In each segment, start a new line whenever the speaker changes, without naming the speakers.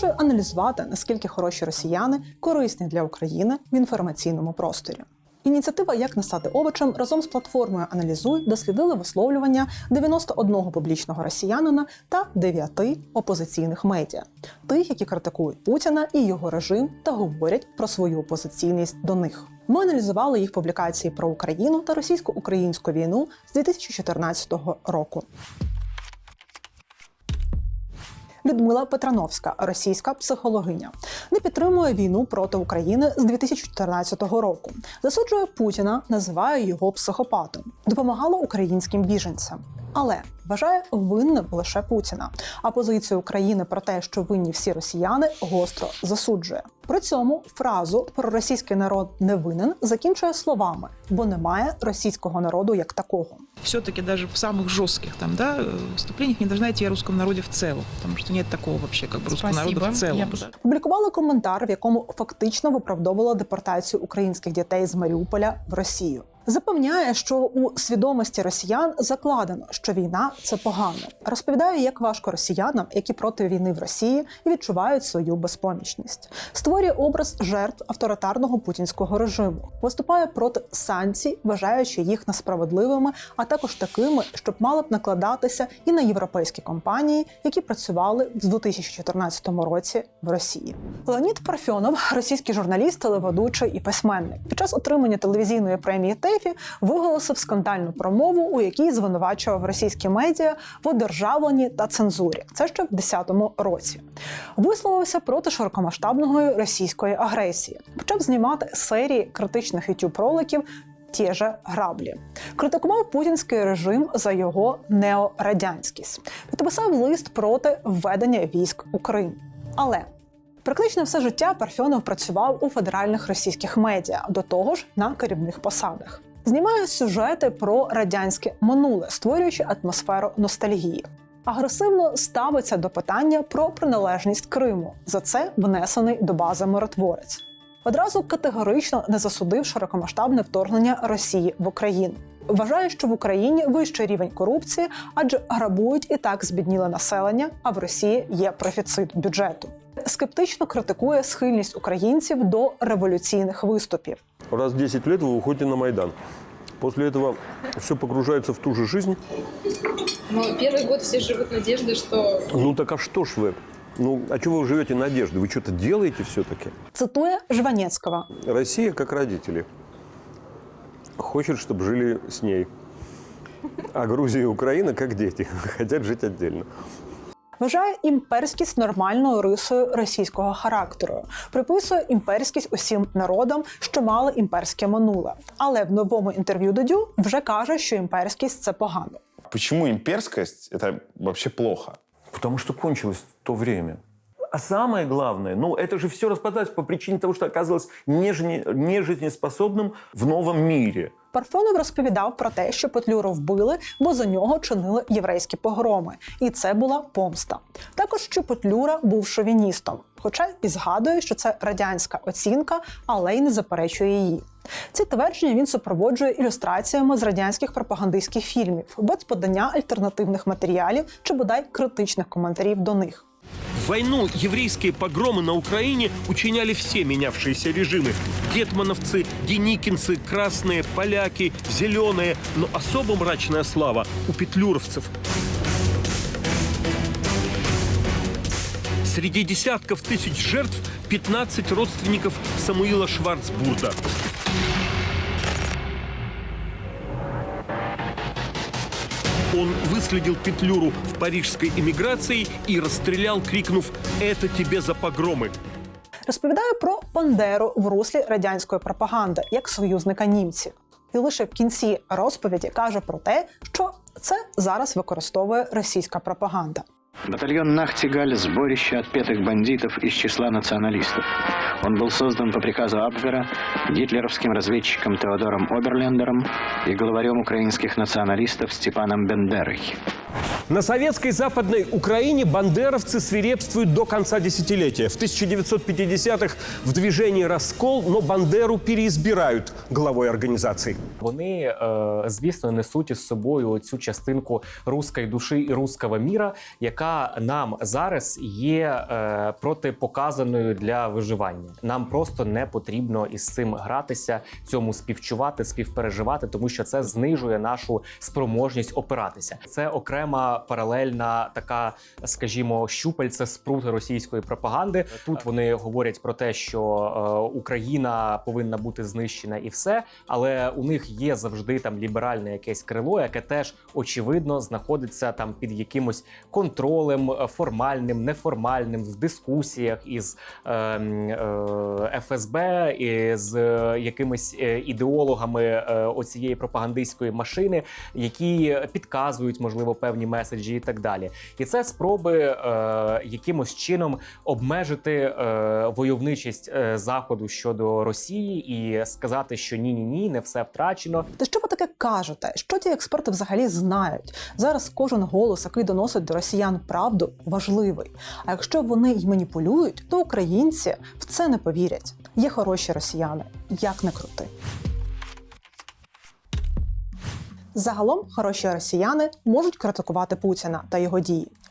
продовжує аналізувати, наскільки хороші росіяни корисні для України в інформаційному просторі. Ініціатива Як не овочем разом з платформою Аналізуй дослідили висловлювання 91 публічного росіянина та 9 опозиційних медіа, тих, які критикують Путіна і його режим та говорять про свою опозиційність до них. Ми аналізували їх публікації про Україну та російсько-українську війну з 2014 року. Людмила Петрановська, російська психологиня, не підтримує війну проти України з 2014 року. Засуджує Путіна, називає його психопатом, допомагала українським біженцям Але вважає винним лише Путіна. А позицію України про те, що винні всі росіяни, гостро засуджує. При цьому фразу про російський народ не винен закінчує словами, бо немає російського народу як такого.
все-таки даже в самых жестких там, да, э, выступлениях не должна идти о русском народе в целом, потому что нет такого вообще как бы русского
Спасибо.
народа в целом.
Я
да.
бы-
Публікували коментар, в якому фактично виправдовувала депортацію українських дітей з Маріуполя в Росію. Запевняє, що у свідомості росіян закладено, що війна це погано. Розповідає, як важко росіянам, які проти війни в Росії і відчувають свою безпомічність. Створює образ жертв авторитарного путінського режиму, виступає проти санкцій, вважаючи їх несправедливими, а також такими, щоб мали б накладатися і на європейські компанії, які працювали в 2014 році в Росії. Леонід Парфьонов, російський журналіст, телеведучий і письменник, під час отримання телевізійної премії ТЕФІ виголосив скандальну промову, у якій звинувачував російські медіа в одержавленні та цензурі. Це ще в 2010 році. Висловився проти широкомасштабної російської агресії, почав знімати серії критичних youtube роликів ті же граблі. Критикував путінський режим за його неорадянськість. Підписав лист проти введення військ у Крим. Але Практично все життя Парфьонов працював у федеральних російських медіа, до того ж на керівних посадах. Знімає сюжети про радянське минуле, створюючи атмосферу ностальгії. Агресивно ставиться до питання про приналежність Криму. За це внесений до бази миротворець. Одразу категорично не засудив широкомасштабне вторгнення Росії в Україну. Вважає, що в Україні вищий рівень корупції, адже грабують і так збідніле населення, а в Росії є профіцит бюджету. Скептично критикує схильність українців до революційних виступів.
Раз в 10 лет вы уходите на Майдан. После этого все погружается в ту же жизнь.
Но первый год все живут надеждой, что
Ну так а что ж вы? Ну, а чего вы живете надеждой? Вы что-то делаете все-таки?
Цитує Жванецького.
Россия, как родители, хочет, чтобы жили с ней. А Грузия и Украина, как дети, хотят жить отдельно.
Вважає імперськість нормальною рисою російського характеру, приписує імперськість усім народам, що мали імперське минуле. Але в новому інтерв'ю Додю вже каже, що імперськість це погано.
Почему имперскость – это вообще плохо?
Потому что кончилось то время. А самое главное, ну это же все распадалось по причине того, что оказалось нежне- нежизнеспособным в новом мире.
Парфьонов розповідав про те, що Петлюру вбили, бо за нього чинили єврейські погроми, і це була помста. Також що Петлюра був шовіністом, хоча і згадує, що це радянська оцінка, але й не заперечує її. Ці твердження він супроводжує ілюстраціями з радянських пропагандистських фільмів, без подання альтернативних матеріалів чи бодай критичних коментарів до них.
Войну еврейские погромы на Украине учиняли все менявшиеся режимы. Гетмановцы, деникинцы, красные, поляки, зеленые. Но особо мрачная слава у петлюровцев. Среди десятков тысяч жертв 15 родственников Самуила Шварцбурда. Он выследил Петлюру в парижской эмиграции и расстрелял, крикнув «Это тебе за погромы!».
Розповідає про Бандеру в руслі радянської пропаганди як союзника німців. І лише в кінці розповіді каже про те, що це зараз використовує російська пропаганда.
Батальон «Нахтигаль» – сборище отпетых бандитов из числа националистов. Он был создан по приказу Абвера гитлеровским разведчиком Теодором Оберлендером и главарем украинских националистов Степаном Бендерой.
На советской Западной Украине бандеровцы свирепствуют до конца десятилетия. В 1950-х в движении «Раскол», но Бандеру переизбирают главой организации.
Вони, е, звісно, несуть із собою цю частинку руської душі і руського міра, яка нам зараз є е, протипоказаною для виживання. Нам просто не потрібно із цим гратися, цьому співчувати, співпереживати, тому що це знижує нашу спроможність опиратися. Це окрема паралельна така, скажімо, щупальце спрути російської пропаганди. Тут вони говорять про те, що е, Україна повинна бути знищена і все, але у них є завжди там ліберальне якесь крило, яке теж очевидно знаходиться там під якимось контролем е, формальним, неформальним в дискусіях із е, е, ФСБ і з е, якимись ідеологами е, оцієї пропагандистської машини, які підказують, можливо, певні меседжі і так далі. І це спроби е, якимось чином обмежити е, войовничість е, заходу щодо Росії і сказати, що ні, ні, ні, не все втрачено.
Та що ви таке кажете? Що ті експерти взагалі знають? Зараз кожен голос, який доносить до росіян правду, важливий. А якщо вони й маніпулюють, то українці в це не повірять. Є хороші росіяни, як не крути. Загалом хороші росіяни можуть критикувати Путіна та його дії,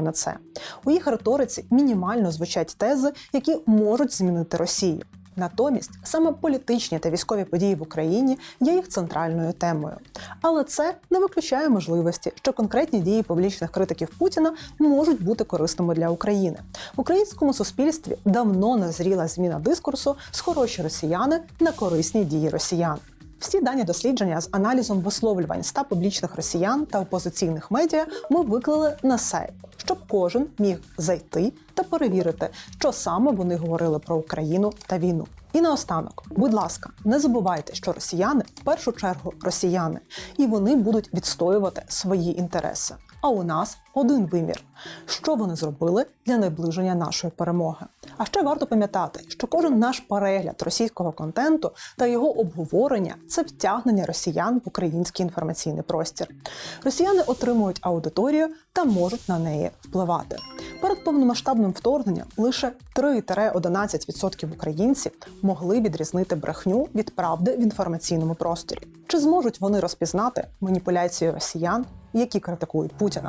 на це. У їх риториці мінімально звучать тези, які можуть змінити Росію. Натомість саме політичні та військові події в Україні є їх центральною темою. Але це не виключає можливості, що конкретні дії публічних критиків Путіна можуть бути корисними для України. В українському суспільстві давно назріла зміна дискурсу з хороші росіяни на корисні дії росіян. Всі дані дослідження з аналізом висловлювань ста публічних росіян та опозиційних медіа ми виклали на сайт, щоб кожен міг зайти та перевірити, що саме вони говорили про Україну та війну. І наостанок, будь ласка, не забувайте, що росіяни в першу чергу росіяни, і вони будуть відстоювати свої інтереси. А у нас один вимір, що вони зробили для наближення нашої перемоги. А ще варто пам'ятати, що кожен наш перегляд російського контенту та його обговорення це втягнення росіян в український інформаційний простір. Росіяни отримують аудиторію та можуть на неї впливати. Перед повномасштабним вторгненням лише 3-11% українців могли відрізнити брехню від правди в інформаційному просторі. Чи зможуть вони розпізнати маніпуляції росіян, які критикують Путіна?